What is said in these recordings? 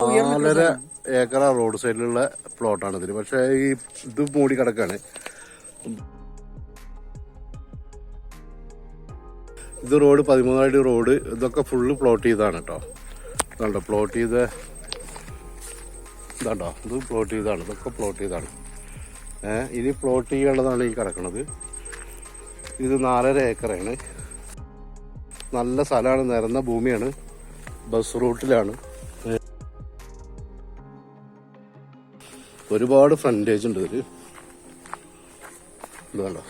നാലര ഏക്കറ റോഡ് സൈഡിലുള്ള പ്ലോട്ടാണ് ഇതിന്. പക്ഷെ ഈ ഇത് മൂടി കിടക്കാണ്. ഇത് റോഡ് പതിമൂന്നാടി റോഡ് ഇതൊക്കെ ഫുള്ള് പ്ലോട്ട് ചെയ്താണ് കേട്ടോ ഇതാണ്ടോ പ്ലോട്ട് ചെയ്ത ഇതാണ്ടോ ഇത് പ്ലോട്ട് ചെയ്താണ് ഇതൊക്കെ പ്ലോട്ട് ചെയ്താണ് ഇനി പ്ലോട്ട് ചെയ്യാനുള്ളതാണ് ഈ കിടക്കുന്നത് ഇത് നാലര ഏക്കറാണ്. നല്ല സ്ഥലമാണ് നിരന്ന ഭൂമിയാണ്. ബസ് റൂട്ടിലാണ്. ഒരുപാട് ഫ്രണ്ടേജ് ഉണ്ട് ഇതിൽ. ഇത് കണ്ടോ?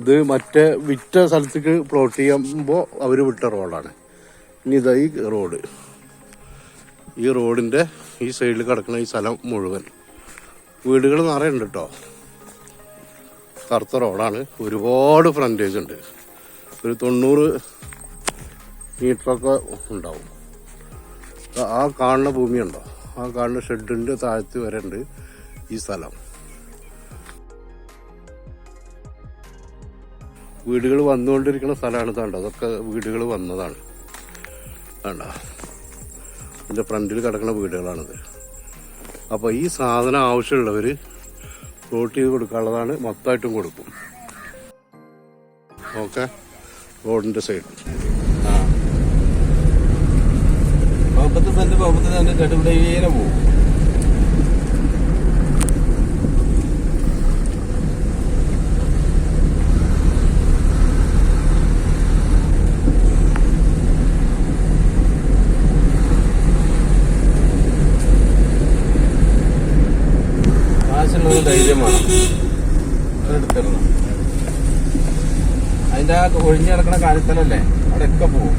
ഇത് മറ്റേ വിറ്റ സ്ഥലത്തേക്ക് പ്ലോട്ട് ചെയ്യുമ്പോൾ അവർ വിട്ട റോഡാണ് ഇനി ഇതാ ഈ റോഡ് ഈ റോഡിന്റെ ഈ സൈഡിൽ കിടക്കുന്ന ഈ സ്ഥലം മുഴുവൻ. വീടുകൾ നിറയെ ഉണ്ട് കേട്ടോ കറുത്ത റോഡാണ് ഒരുപാട് ഫ്രണ്ടേജ് ഉണ്ട്. ഒരു തൊണ്ണൂറ് മീറ്ററൊക്കെ ഉണ്ടാവും. ആ കാണുന്ന ഭൂമിയുണ്ടോ ആ കാണുന്ന ഷെഡിന്റെ താഴത്ത് വരെ ഉണ്ട് ഈ സ്ഥലം. വീടുകൾ വന്നുകൊണ്ടിരിക്കുന്ന സ്ഥലമാണ് താണ്ട അതൊക്കെ വീടുകൾ വന്നതാണ്. വേണ്ട അതിന്റെ ഫ്രണ്ടിൽ കിടക്കുന്ന വീടുകളാണിത്. അപ്പോൾ ഈ സാധനം ആവശ്യമുള്ളവർ പ്ലോട്ട് ചെയ്ത് കൊടുക്കാനുള്ളതാണ് മൊത്തമായിട്ടും കൊടുക്കും. ഓക്കെ? റോഡിന്റെ സൈഡ്. സെന്റ് പോകുമ്പോൾ തന്നെ കെട്ടുപിടിയിലെ പോകും കാശുള്ളത് ധൈര്യം വേണം അതെടുത്തിടണം. അതിന്റെ ആ ഒഴിഞ്ഞു കാര്യത്തിലല്ലേ കാലത്തലല്ലേ? അവിടെയൊക്കെ പോകും